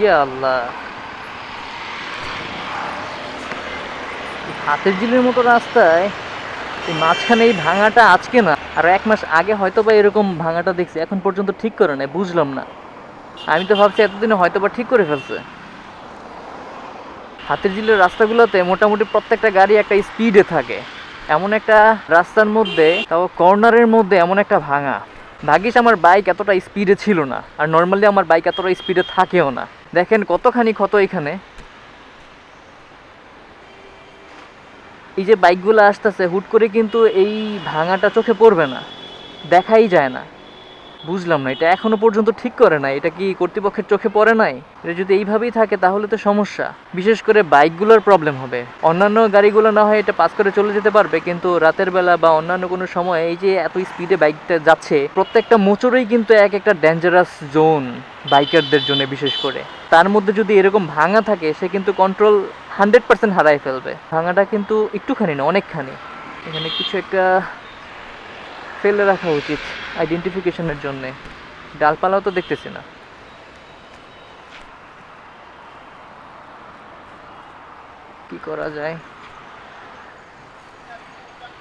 ইয়া আল্লাহ। হাতের ঝিলের মতো রাস্তায় মাঝখানে এই ভাঙাটা আজকে না, আর এক মাস আগে হয়তো বা এরকম ভাঙাটা দেখছি, এখন পর্যন্ত ঠিক করে নাই, বুঝলাম না। আমি তো ভাবছি এতদিনে হয়তো বা ঠিক করে ফেলছে। হাতের ঝিলের রাস্তাগুলোতে মোটামুটি প্রত্যেকটা গাড়ি একটা স্পিডে থাকে। এমন একটা রাস্তার মধ্যে, তাও কর্নারের মধ্যে এমন একটা ভাঙা। ভাগ্যিস আমার বাইক এতটা স্পিডে ছিল না, আর নর্মালি আমার বাইক এতটা স্পিডে থাকেও না। দেখেন কতখানি ক্ষত এখানে। এই যে বাইকগুলো আসতেছে, হুট করে কিন্তু এই ভাঙাটা চোখে পড়বে না, দেখাই যায় না। বুঝলাম না, এটা এখনও পর্যন্ত ঠিক করে নাই, এটা কি কর্তৃপক্ষের চোখে পড়ে নাই? এটা যদি এইভাবেই থাকে তাহলে তো সমস্যা। বিশেষ করে বাইকগুলোর প্রবলেম হবে। অন্যান্য গাড়িগুলো না হয় এটা পাস করে চলে যেতে পারবে, কিন্তু রাতের বেলা বা অন্যান্য কোনো সময় এই যে এত স্পিডে বাইকটা যাচ্ছে, প্রত্যেকটা মোচরেই কিন্তু এক একটা ডেঞ্জারাস জোন বাইকারদের জন্য বিশেষ করে। তার মধ্যে যদি এরকম ভাঙা থাকে, সে কিন্তু কন্ট্রোল হান্ড্রেড পার্সেন্ট হারাই ফেলবে। ভাঙাটা কিন্তু একটুখানি না, অনেকখানি। এখানে কিছু একটা ফেলে রাখা উচিত আইডেন্টিফিকেশনের জন্যে। ডালপালাও তো দেখতেছি না। কি করা যায়?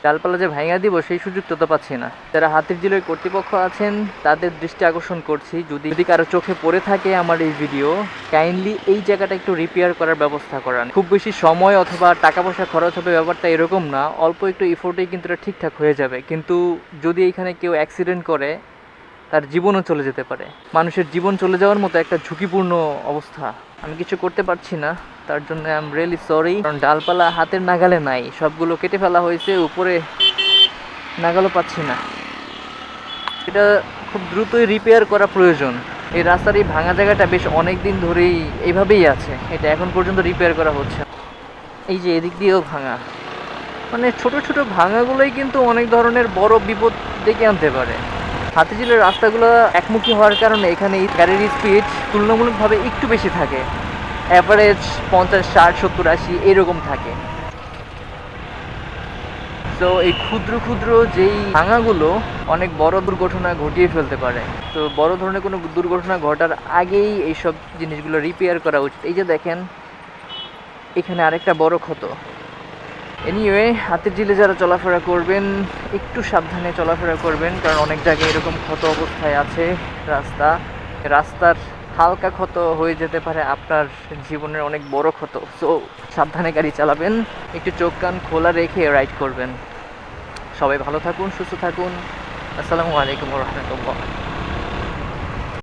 ডালপালা যে ভাঙা দিব, সেই সুযোগ তো পাচ্ছি না। যারা হাতির জেলের কর্তৃপক্ষ আছেন, তাদের দৃষ্টি আকর্ষণ করছি। যদি যদি কারও চোখে পড়ে থাকে আমার এই ভিডিও কাইন্ডলি এই জায়গাটা একটু রিপেয়ার করার ব্যবস্থা করান। খুব বেশি সময় অথবা টাকা পয়সা খরচ হবে ব্যাপারটা এরকম না। অল্প একটু ইফোর্টেই কিন্তু ঠিকঠাক হয়ে যাবে। কিন্তু যদি এখানে কেউ অ্যাক্সিডেন্ট করে তার জীবনও চলে যেতে পারে। মানুষের জীবন চলে যাওয়ার মতো একটা ঝুঁকিপূর্ণ অবস্থা। আমি কিছু করতে পারছি না, তার জন্য আই এম রিয়েলি সরি কারণ ডালপালা হাতের নাগালে নাই, সবগুলো কেটে ফেলা হয়েছে, উপরে নাগালও পাচ্ছি না। এটা খুব দ্রুতই রিপেয়ার করা প্রয়োজন। এই রাস্তার এই ভাঙা জায়গাটা বেশ অনেক দিন ধরেই এইভাবেই আছে। এটা এখন পর্যন্ত রিপেয়ার করা হচ্ছে এই যে এদিক দিয়েও ভাঙা। মানে ছোট ছোট ভাঙাগুলোই কিন্তু অনেক ধরনের বড় বিপদ ডেকে আনতে পারে। হাতিঝিলের রাস্তাগুলো একমুখী হওয়ার কারণে এখানে গাড়ির স্পিড তুলনামূলকভাবে একটু বেশি থাকে। অ্যাভারেজ পঞ্চাশ, ষাট, সত্তর, আশি এরকম থাকে। তো এই ক্ষুদ্র ক্ষুদ্র যেই ভাঙাগুলো অনেক বড় দুর্ঘটনা ঘটিয়ে ফেলতে পারে। তো বড় ধরনের কোনো দুর্ঘটনা ঘটার আগেই এইসব জিনিসগুলো রিপেয়ার করা উচিত। এই যে দেখেন, এখানে আরেকটা বড় ক্ষত। এনিওয়ে হাতের জিলে যারা চলাফেরা করবেন, একটু সাবধানে চলাফেরা করবেন, কারণ অনেক জায়গায় এরকম ক্ষত অবস্থায় আছে রাস্তা। রাস্তার হালকা ক্ষত হয়ে যেতে পারে আপনার জীবনের অনেক বড় ক্ষত। সো সাবধানে গাড়ি চালাবেন, একটু চোখ কান খোলা রেখে রাইড করবেন। সবাই ভালো থাকুন, সুস্থ থাকুন। আসসালামু আলাইকুম রহমতুল্লাহ।